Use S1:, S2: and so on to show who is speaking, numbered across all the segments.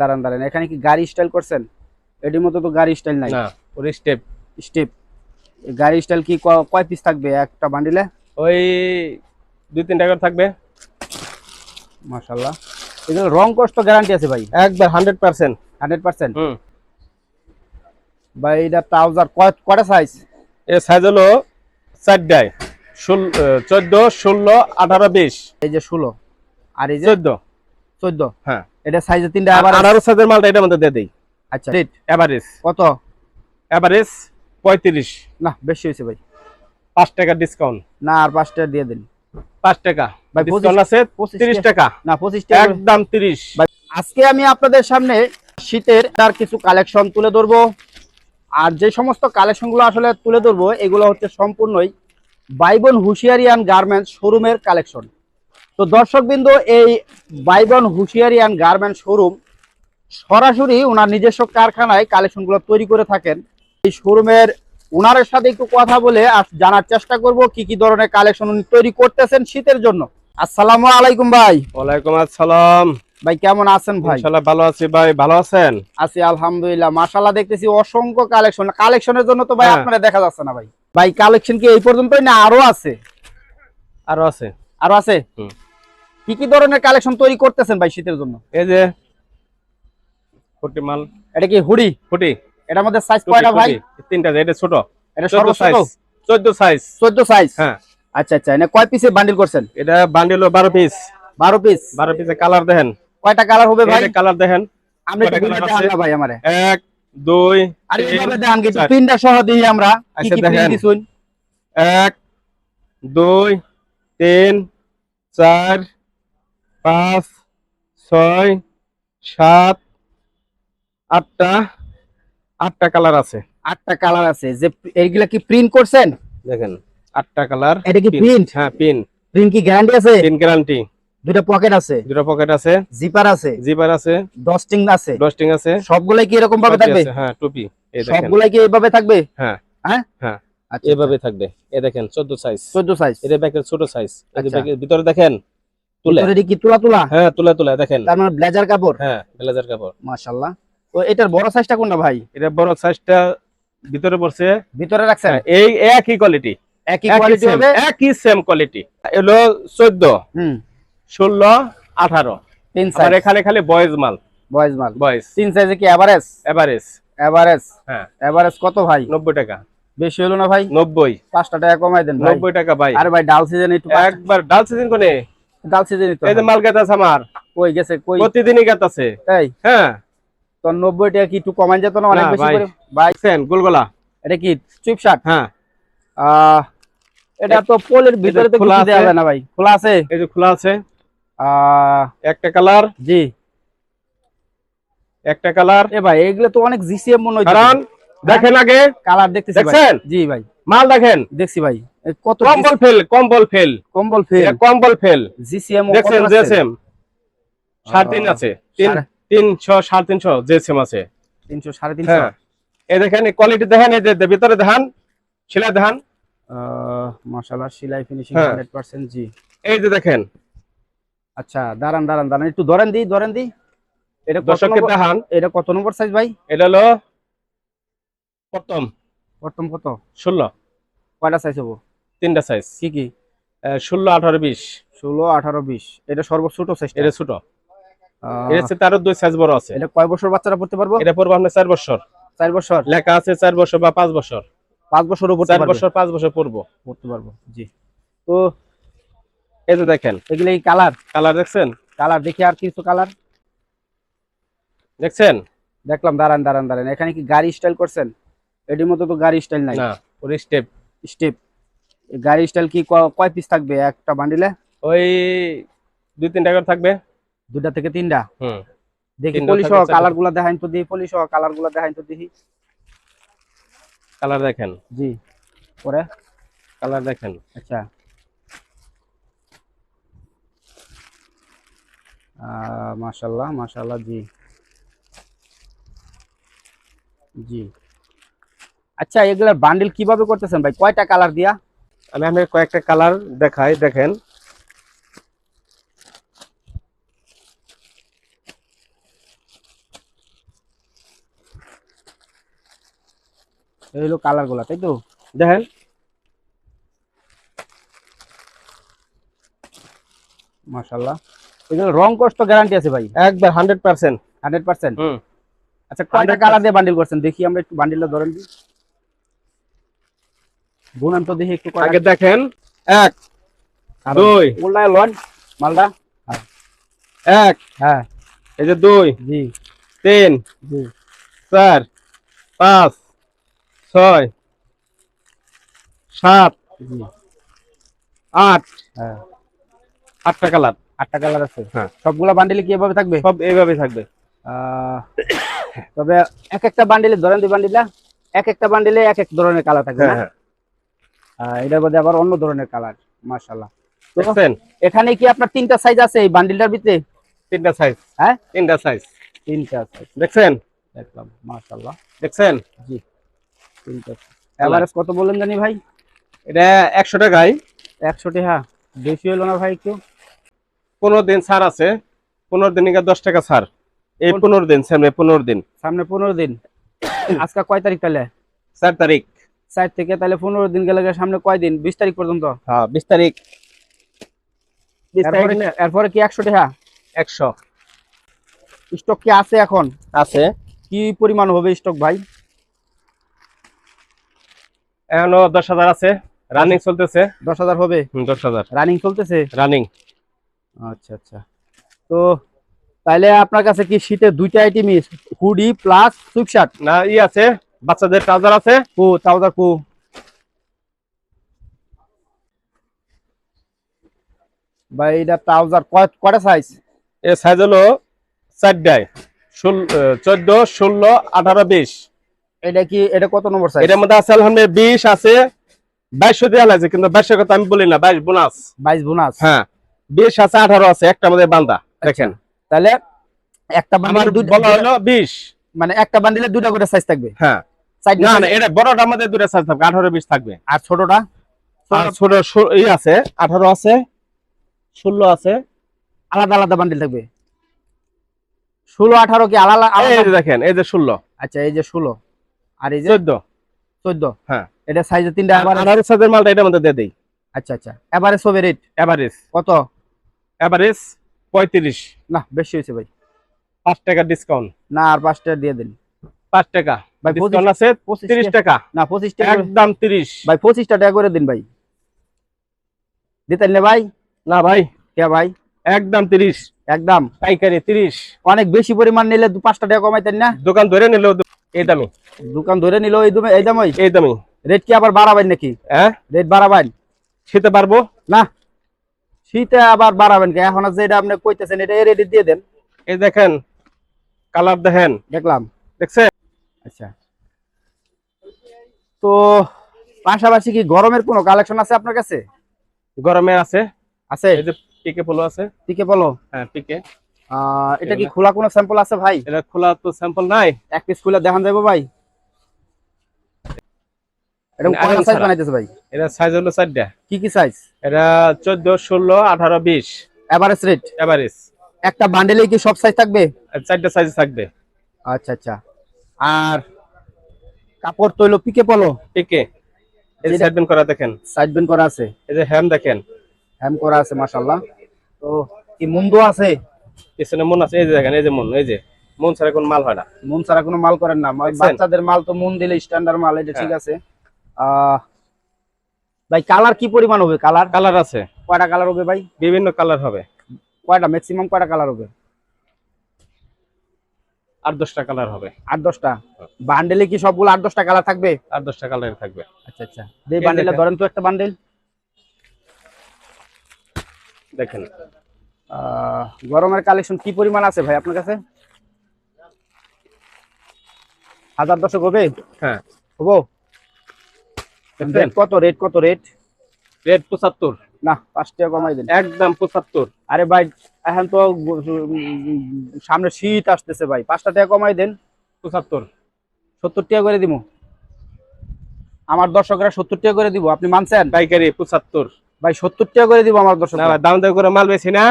S1: দাঁড়ান দাঁড়ান। এখানে কি গাড়ি স্টাইল করছেন? এটির মতো তো গাড়ি স্টাইল নাই।
S2: না ওর স্টেপ
S1: স্টেপ গাড়ি স্টাইল কি কয় পিস থাকবে একটা বান্ডিলে
S2: ওই দুই তিনটা করে থাকবে।
S1: মাশাল্লাহ এগুলো রং কষ্ট গ্যারান্টি আছে ভাই।
S2: একবার হান্ড্রেড পার্সেন্ট
S1: হান্ড্রেড পার্সেন্ট
S2: হুম।
S1: ভাই এটা ট্রাউজার কয়টা সাইজ
S2: এর সাইজ হলো চারটায়। ষোল চোদ্দ ষোলো আঠারো বিশ।
S1: এই যে ষোলো। আর এই যে
S2: চোদ্দ।
S1: চোদ্দ।
S2: হ্যাঁ।
S1: এটা সাইজে তিনটা
S2: আবার আঠারো সাইজের মালটা এটার মধ্যে দিয়ে দেই।
S1: আচ্ছা। রেট
S2: এভারেজ
S1: কত?
S2: এভারেজ পঁয়ত্রিশ।
S1: না বেশি হয়েছে ভাই।
S2: পাঁচ টাকা ডিসকাউন্ট
S1: না আর 5 টাকা দিয়ে দিন।
S2: পাঁচ টাকা।
S1: ভাই,
S2: ডিসকাউন্ট আছে
S1: পঁচিশ
S2: তিরিশ
S1: টাকা-
S2: টাকা।
S1: না পঁচিশ টাকা। করে-
S2: একদম তিরিশ।
S1: ভাই, আজকে আমি আপনাদের সামনে শীতের তার কিছু কালেকশন তুলে ধরবো। আর যে সমস্ত কালেকশনগুলো আসলে তুলে ধরবো এগুলো হচ্ছে সম্পূর্ণই বাইবন হুশিয়ারিয়ান গার্মেন্টস শোরুমের কালেকশন তো দর্শকবৃন্দ এই বাইবন হুশিয়ারিয়ান গার্মেন্ট শোরুম সরাসরি ওনার নিজস্ব কারখানায় কালেকশনগুলো তৈরি করে থাকেন। এই শোরুমের ওনারের সাথে একটু কথা বলে জানার চেষ্টা করব কি কি ধরনের কালেকশন উনি তৈরি করতেছেন শীতের জন্য। আসসালামু আলাইকুম ভাই।
S2: ওয়ালাইকুম আসসালাম।
S1: ভাই কেমন আছেন ভাই?
S2: ইনশাআল্লাহ ভালো আছি ভাই ভালো আছেন?
S1: আছি আলহামদুলিল্লাহ মাশাআল্লাহ দেখতেছি অসংখ্য কালেকশন। কালেকশনের জন্য তো ভাই
S2: হ্যাঁ।
S1: আপনারা দেখা যাচ্ছে না ভাই। ভাই কালেকশন কি এই পর্যন্তই না আরও আছে?
S2: আরও আছে।
S1: আরও আছে?
S2: হুম।
S1: কি কি ধরনের কালেকশন তৈরি করতেছেন ভাই শীতের জন্য?
S2: এই যে মাল
S1: এটা কি হুডি?
S2: ফুটি
S1: এটার মধ্যে সাইজ কয়টা ভাই?
S2: তিনটা এটা ছোট।
S1: এটা সর্বোচ্চ
S2: সাইজ চোদ্দ সাইজ
S1: 14 সাইজ
S2: হ্যাঁ।
S1: আচ্ছা আচ্ছা। এটা কয় পিসে বান্ডিল করছেন?
S2: এটা বান্ডিল বারো পিস
S1: 12 পিস
S2: বারো পিসে কালার দেখেন।
S1: কয়টা কালার হবে ভাই?
S2: এটা কালার দেখেন।
S1: আপনি ঘুরে দেখান না ভাই আমারে।
S2: এক দুই
S1: আর
S2: তিন,
S1: এইভাবে দেখান
S2: চার।
S1: তিনটা সহ দিই আমরা। কি
S2: আচ্ছা,
S1: কি
S2: দেখেন।
S1: print দিছুন?
S2: এক দুই তিন চার পাঁচ ছয় সাত আটটা আটটা কালার আছে।
S1: আটটা কালার আছে। যে এইগুলা কি প্রিন্ট করছেন?
S2: দেখেন আটটা কালার
S1: এটা কি প্রিন্ট
S2: হ্যাঁ পিন
S1: প্রিন্ট কি গ্যারান্টি আছে?
S2: পিন গ্যারান্টি
S1: দুটো পকেট আছে।
S2: দুটো পকেট আছে।
S1: জিপার আছে।
S2: জিপার আছে।
S1: ডস্টিং আছে।
S2: ডস্টিং আছে।
S1: সবগুলাই কি এরকম ভাবে থাকবে?
S2: হ্যাঁ টুপি এই দেখেন।
S1: সবগুলাই কি এইভাবে থাকবে?
S2: হ্যাঁ।
S1: হ্যাঁ?
S2: হ্যাঁ।
S1: আচ্ছা
S2: এভাবে থাকবে। এই দেখেন 14 সাইজ
S1: 14 সাইজ
S2: এটা ব্যাকের ছোট সাইজ এই
S1: আচ্ছা।
S2: ব্যাকের ভিতরে দেখেন তুলে।
S1: তুলে কি তুলা তুলা?
S2: হ্যাঁ তুলে তুলে দেখেন।
S1: তার মানে ব্লেজার কাপড়?
S2: হ্যাঁ ব্লেজার কাপড়।
S1: মাশাআল্লাহ। তো এটার বড় সাইজটা কোনটা ভাই?
S2: এটা বড় সাইজটা ভিতরে পড়ছে।
S1: ভিতরে রাখছেন?
S2: হ্যাঁ, এই একই কোয়ালিটি
S1: একই
S2: একই
S1: কোয়ালিটি হবে?
S2: একই সেম কোয়ালিটি এলো 14
S1: হুম।
S2: 16 18
S1: তিন
S2: আর
S1: সাইজ
S2: এখানে খালি বয়েজ মাল।
S1: বয়েজ মাল।
S2: বয়েজ
S1: তিন সাইজে কি এভারেজ
S2: এভারেজ
S1: এভারেজ
S2: হ্যাঁ।
S1: এভারেজ কত ভাই?
S2: 90 টাকা।
S1: বেশি হলো না ভাই?
S2: 90
S1: পাঁচটা টাকা কমাই দেন ভাই।
S2: 90 টাকা ভাই।
S1: আরে ভাই ডাল সিজন একটু
S2: একবার ডাল সিজন কোনে?
S1: ডাল সিজন তো
S2: এই যে মাল গাছ আমার।
S1: কই গেছে কই?
S2: প্রতিদিনই গাছ
S1: তাই
S2: হ্যাঁ।
S1: তো নব্বই টাকা কি একটু কমাই যেত না অনেক বেশি করে? ভাই।
S2: দেখছেন গোলগোলা।
S1: এটা কি চুপ শার্ট
S2: হ্যাঁ।
S1: আহ এটা তো পোলের ভিতরে তো
S2: খোলা
S1: দেওয়া
S2: আছে।
S1: না ভাই। খোলা আছে?
S2: এই যে খোলা আছে।
S1: আহ
S2: একটা কালার।
S1: জি।
S2: একটা কালার।
S1: এ ভাই এগুলো তো অনেক জিসিএম মনে হচ্ছে
S2: কারণ দেখেন আগে।
S1: কালার দেখতেছি ভাই।
S2: দেখছেন?
S1: জি ভাই।
S2: মাল দেখেন।
S1: দেখছি ভাই। কত
S2: কম্বল ফেল কম্বল ফেল।
S1: কম্বল ফেল।
S2: কম্বল ফেল।
S1: জিসিএম
S2: দেখছেন জেসএম? সাড়ে তিন
S1: আহ,
S2: আছে। তিন
S1: সাড়ে-
S2: তিনশো সাড়ে তিনশো জেসএম আছে।
S1: তিনশো সাড়ে তিনশো?
S2: হ্যাঁ। এই দেখেন কোয়ালিটি দেখেন এই যে ভিতরে ধান শিলা ধান
S1: মশালা সেলাই ফিনিশিং
S2: হ্যাঁ।
S1: হান্ড্রেড পার্সেন্ট জি।
S2: এই যে দেখেন।
S1: আচ্ছা দাঁড়ান দাঁড়ান দাঁড়ান একটু ধরেন দি ধরেন দি। এটা কত নম্বর-
S2: ধান
S1: এটা কত নম্বর সাইজ ভাই?
S2: এটা হলো প্রথম।
S1: প্রথম কত?
S2: ষোলো।
S1: কয়টা সাইজ হব?
S2: তিনটা সাইজ
S1: কি কি?
S2: ষোলো আঠারো বিশ।
S1: ষোলো আঠারো বিশ। এটা সর্বোচ্চ ছোট সাইজ
S2: এটা ছোট। এর চেয়ে তারও দুই সাইজ বড় আছে।
S1: এটা কয় বছর বাচ্চারা পড়তে পারব?
S2: এটা পড়ব আপনার চার বছর।
S1: চার বছর?
S2: লেখা আছে চার বছর বা পাঁচ বছর।
S1: পাঁচ বছরও পড়তে
S2: চার বছর পাঁচ বছর পড়ব।
S1: পড়তে পারব জি। তো
S2: এই যে দেখেন।
S1: এগুলো এই কালার
S2: কালার দেখছেন?
S1: কালার দেখি আর কিছু কালার
S2: দেখছেন?
S1: দেখলাম দাঁড়ান দাঁড়ান দাঁড়ান। এখানে কি গাড়ি স্টাইল করছেন? এটির মতো তো গাড়ি স্টাইল নাই।
S2: না ওর স্টেপ
S1: স্টেপ গাড়ি স্টাইল কি কয় পিস থাকবে একটা বান্ডিলে
S2: ওই দুই তিনটা করে থাকবে।
S1: দুটা থেকে তিনটা?
S2: হুম।
S1: দেখি
S2: তিনটা
S1: পলি সহ
S2: চারটা।
S1: কালারগুলা দেখাইন তো দিই পলি সহ কালারগুলা দেখাইন তো দেখি।
S2: কালার দেখেন।
S1: জি। পরে?
S2: কালার দেখেন।
S1: আচ্ছা। মাশাল্লাহ মাশাল্লাহ জি। জি। আচ্ছা এগুলার বান্ডেল কীভাবে করতেছেন ভাই? কয়টা কালার দিয়া?
S2: আমি আপনার কয়েকটা কালার দেখাই দেখেন।
S1: হলো কালারগুলা তাই তো?
S2: দেখেন।
S1: মাশাল্লাহ এগুলো রং কষ্ট গ্যারান্টি আছে ভাই?
S2: একবার হান্ড্রেড পার্সেন্ট
S1: হান্ড্রেড পার্সেন্ট আচ্ছা কয়টা কালার দিয়ে বান্ডিল করছেন? দেখি আমরা একটু বান্ডিলটা ধরেন। দিই গুনান তো দেখি একটু
S2: আগে দেখেন। এক দুই।
S1: উল্টায় লন মালটা
S2: এক
S1: হ্যাঁ।
S2: এই যে দুই
S1: জি।
S2: তিন
S1: জি।
S2: চার পাঁচ ছয় সাত
S1: জি।
S2: আট।
S1: হ্যাঁ।
S2: আটটা কালার।
S1: আটটা কালার আছে।
S2: হ্যাঁ।
S1: সবগুলা বান্ডিলে কি এভাবে থাকবে?
S2: সব এইভাবে থাকবে।
S1: আহ, তবে এক একটা বান্ডিলে ধরেন দুই বান্ডিলা এক একটা বান্ডিলে এক এক ধরনের কালার থাকবে
S2: হ্যাঁ।
S1: এটার মধ্যে আবার অন্য ধরনের কালার মাশাল্লাহ তো
S2: দেখছেন?
S1: এখানে কি আপনার তিনটা সাইজ আছে এই বান্ডিলটার ভিতরে?
S2: তিনটা সাইজ
S1: হ্যাঁ?
S2: তিনটা সাইজ
S1: তিনটা সাইজ
S2: দেখছেন?
S1: দেখলাম মাশাল্লাহ
S2: দেখছেন?
S1: জি তিনটা এভারেজ কত বললেন জানি ভাই?
S2: এটা একশো টাকায়।
S1: একশো টাকা বেশি হলো না ভাই একটু?
S2: পনেরো দিন ছাড় আছে। পনেরো দিন দশ টাকা ছাড়। এই
S1: কোন-
S2: পনেরো দিন সামনে পনেরো দিন।
S1: সামনে পনেরো দিন। আজকে কয় তারিখ তাহলে?
S2: চার তারিখ।
S1: চার থেকে তাহলে পনেরো দিন গেলে সামনে কয় দিন বিশ তারিখ পর্যন্ত?
S2: হ্যাঁ বিশ তারিখ।
S1: এরপরে কি? একশো টাকা?
S2: একশো।
S1: স্টক কি আছে এখন?
S2: আছে।
S1: কি পরিমাণ হবে স্টক ভাই?
S2: এখনও দশ হাজার আছে। রানিং চলতেছে।
S1: দশ হাজার হবে?
S2: দশ হাজার।
S1: রানিং চলতেছে?
S2: রানিং
S1: আচ্ছা আচ্ছা। তো তাহলে আপনার কাছে কি শীতের দুইটা আইটেমই হুডি প্লাস সুইপ শার্ট
S2: না ই আছে। বাচ্চাদের ট্রাউজার আছে?
S1: কু ট্রাউজার কু ভাই এটা ট্রাউজার কয়টা সাইজ
S2: এর সাইজ হলো চারটায়। চোদ্দ ষোলো আঠারো বিশ।
S1: এটা কি এটা কত নম্বর সাইজ
S2: এটার মধ্যে আছে আলহামদুলিল্লাহ বিশ আছে বাইশশো দেওয়া লাগছে কিন্তু বাইশের কথা আমি বলি না বাইশ বোনাস।
S1: বাইশ বোনাস?
S2: হ্যাঁ বিশ আছে আঠারো আছে একটা আমাদের বান্দা দেখেন।
S1: তাহলে একটা বান্ডিলে
S2: বলা হলো বিশ।
S1: মানে একটা বান্ডিলে দুইটা করে সাইজ থাকবে?
S2: হ্যাঁ। না না এটা বড়টা আমাদের দুটো সাইজ থাকবে
S1: আর ছোটটা?
S2: ছোট আছে আঠারো আছে ষোলো আছে।
S1: আলাদা আলাদা বান্ডিল থাকবে। ষোলো আঠারো কি আলাদা আলাদা?
S2: দেখেন এই যে ষোলো।
S1: আচ্ছা এই যে ষোলো। আর এই যে
S2: চোদ্দ।
S1: চোদ্দ।
S2: হ্যাঁ।
S1: এটা সাইজে তিনটা
S2: সাইজের মালটা মধ্যে দিয়ে দিই।
S1: আচ্ছা আচ্ছা। এভারেজ হবে রেট
S2: এভারেজ
S1: কত?
S2: এভারেজ পঁয়ত্রিশ।
S1: না বেশি হয়েছে ভাই।
S2: পাঁচ টাকা ডিসকাউন্ট
S1: না আর পাঁচ টাকা দিয়ে দিন।
S2: পাঁচ টাকা।
S1: ভাই
S2: ডিসকাউন্ট আছে তিরিশ
S1: টাকা- না পঁচিশ টাকা
S2: একদম তিরিশ।
S1: ভাই পঁচিশটা টাকা করে দিন ভাই। দিতেন না ভাই?
S2: না ভাই।
S1: কে ভাই?
S2: একদম তিরিশ।
S1: একদম।
S2: পাইকারি তিরিশ।
S1: অনেক বেশি পরিমাণ নিলে পাঁচটা টাকা কমাইতেন না?
S2: দোকান ধরে নিলেও এই দামি।
S1: দোকান ধরে নিল এই দামে এই দামই
S2: এই দামি।
S1: রেট কি আবার বাড়াবেন নাকি?
S2: হ্যাঁ?
S1: রেট বাড়াবেন?
S2: খেতে পারব?
S1: না। শীতে আবার বাড়াবেন কি? এখন যেটা আপনি কইতেছেন এটা এই রেটে দিয়ে দেন।
S2: এই দেখেন কালার দেখেন।
S1: দেখলাম।
S2: দেখছেন?
S1: আচ্ছা। তো পাশাপাশি কি গরমের কোনো কালেকশন আছে আপনার কাছে?
S2: গরমে আছে।
S1: আছে?
S2: এই যে পিকে পোলো আছে।
S1: ঠিকই বলো
S2: হ্যাঁ পিকে।
S1: এটা কি খোলা কোনো স্যাম্পল আছে ভাই?
S2: এটা খোলা তো স্যাম্পল নাই।
S1: এক পিস খুলে দেখান যাব ভাই। এটা কোন সাইজ
S2: ছাড়া।
S1: বানাইতেছে ভাই?
S2: এটা সাইজ হলো চারটা।
S1: কি কি সাইজ
S2: এটা চোদ্দ ষোলো আঠারো বিশ।
S1: এভারেজ রেট
S2: এভারেজ
S1: একটা বান্ডেলে কি সব সাইজ থাকবে?
S2: চারটা সাইজ থাকবে।
S1: আচ্ছা আচ্ছা। আর কাপড় তৈল পিকে পলো।
S2: পিকে। এই সাইড করা দেখেন।
S1: সাইড বেন করা আছে।
S2: এই যে হ্যাম দেখেন।
S1: হ্যাম করা আছে মাশাআল্লাহ। তো কি মুন্ডু আছে?
S2: পিছনে মন আছে এই যে দেখেন এই যে মন এই যে। মন ছাড়া কোন মাল হয় না।
S1: মুন ছাড়া কোনো মাল করেন না। বাচ্চাদের মাল তো মুন দিলে স্ট্যান্ডার্ড মাল এটা ঠিক
S2: হ্যাঁ।
S1: আছে। ভাই কালার কি পরিমাণ হবে? কালার
S2: কালার আছে।
S1: কয়টা কালার হবে ভাই?
S2: বিভিন্ন কালার হবে।
S1: কয়টা? ম্যাক্সিমাম কয়টা কালার হবে?
S2: আর দশটা কালার হবে।
S1: আট দশটা? বান্ডেলে কি সবগুলো আট দশটা কালার থাকবে?
S2: দশটা কালার থাকবে।
S1: আচ্ছা আচ্ছা। যে
S2: এই
S1: ধরেন তো একটা বান্ডেল
S2: দেখেন।
S1: গরমের কালেকশন কি পরিমাণ আছে ভাই আপনার কাছে? হাজার দশক হবে?
S2: হ্যাঁ।
S1: হব? কত রেট কত রেট
S2: রেট পঁচাত্তর।
S1: না পাঁচ টাকা কমাই দেন।
S2: একদম পঁচাত্তর।
S1: আরে ভাই এখন তো সামনে শীত আসতেছে ভাই। পাঁচটা টাকা কমাই দেন।
S2: পঁচাত্তর।
S1: সত্তর টাকা করে দিব আমার দর্শকরা সত্তর টাকা করে দিব। আপনি মানছেন?
S2: পাইকারি পঁচাত্তর।
S1: ভাই সত্তর টাকা করে দিব আমার দর্শক
S2: না ভাই দাম দাম করে মাল বেশি না।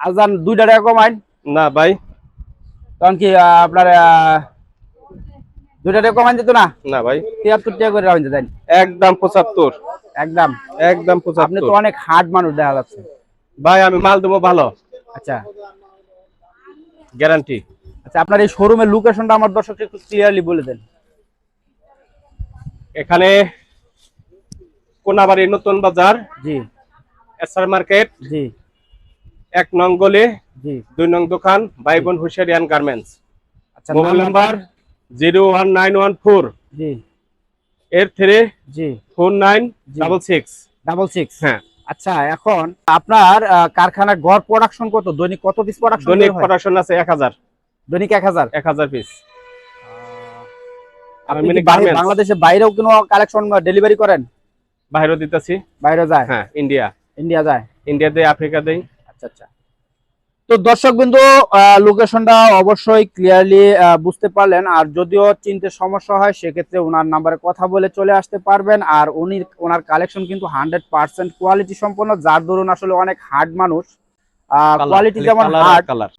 S1: আজান দুইটা টাকা কমাইন।
S2: না ভাই।
S1: তখন কি আপনার দুটা টাকা কমান দিত না?
S2: না ভাই।
S1: তিয়াত্তর টাকা করে রাখেন দেন।
S2: একদম পঁচাত্তর।
S1: একদম।
S2: একদম পঁচাত্তর আপনি
S1: তো অনেক হার্ড মানুষ দেখা যাচ্ছে।
S2: ভাই আমি মাল দেবো ভালো।
S1: আচ্ছা।
S2: গ্যারান্টি
S1: আচ্ছা আপনার এই শোরুমের লোকেশনটা আমার দর্শককে একটু ক্লিয়ারলি বলে দেন।
S2: এখানে কোনাবাড়ি নতুন বাজার
S1: জি।
S2: এসআর মার্কেট
S1: জি।
S2: এক নং গলি
S1: জি।
S2: দুই নং দোকান বাইবন হুশিয়ারিয়ান গার্মেন্টস।
S1: আচ্ছা
S2: mobile number zero one nine one four.
S1: জি।
S2: এইট থ্রি
S1: জি।
S2: Four nine double six.
S1: Double six.
S2: হ্যাঁ।
S1: আচ্ছা এখন আপনার কারখানার গড় প্রোডাকশন কত? দৈনিক কত পিস প্রোডাকশন
S2: দৈনিক প্রোডাকশন আছে এক হাজার।
S1: দৈনিক এক হাজার?
S2: এক হাজার পিস।
S1: বাংলাদেশে বাইরেও কোনো কালেকশন ডেলিভারি করেন?
S2: বাইরেও দিতেছি।
S1: বাইরে যায়?
S2: হ্যাঁ ইন্ডিয়া
S1: ইন্ডিয়া যায়?
S2: ইন্ডিয়া দেই আফ্রিকা দেই
S1: আচ্ছা আচ্ছা। তো দর্শক বিন্দু লোকেশনটা অবশ্যই ক্লিয়ারলি বুঝতে পারলেন। আর যদিও চিনতে সমস্যা হয় সেক্ষেত্রে ওনার নাম্বারে কথা বলে চলে আসতে পারবেন। আর উনি ওনার কালেকশন কিন্তু হান্ড্রেড পার্সেন্ট কোয়ালিটি সম্পন্ন যার ধরুন আসলে অনেক হার্ড মানুষ। কোয়ালিটি যেমন হার্ড
S2: কালার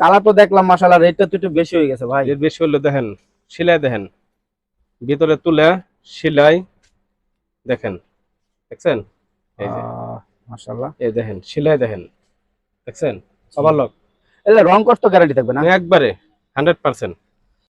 S1: কালার তো দেখলাম মাসালা রেটটা তো একটু বেশি হয়ে গেছে ভাই।
S2: বেশি হলে দেখেন সেলাই দেখেন। ভিতরে তুলে সেলাই দেখেন। দেখছেন? এই যে।
S1: মাসাল্লাহ
S2: এই দেখেন সেলাই দেখেন। দেখছেন? সবার লোক
S1: এটা রং কষ্ট গ্যারান্টি থাকবে না।
S2: একবারে হান্ড্রেড পার্সেন্ট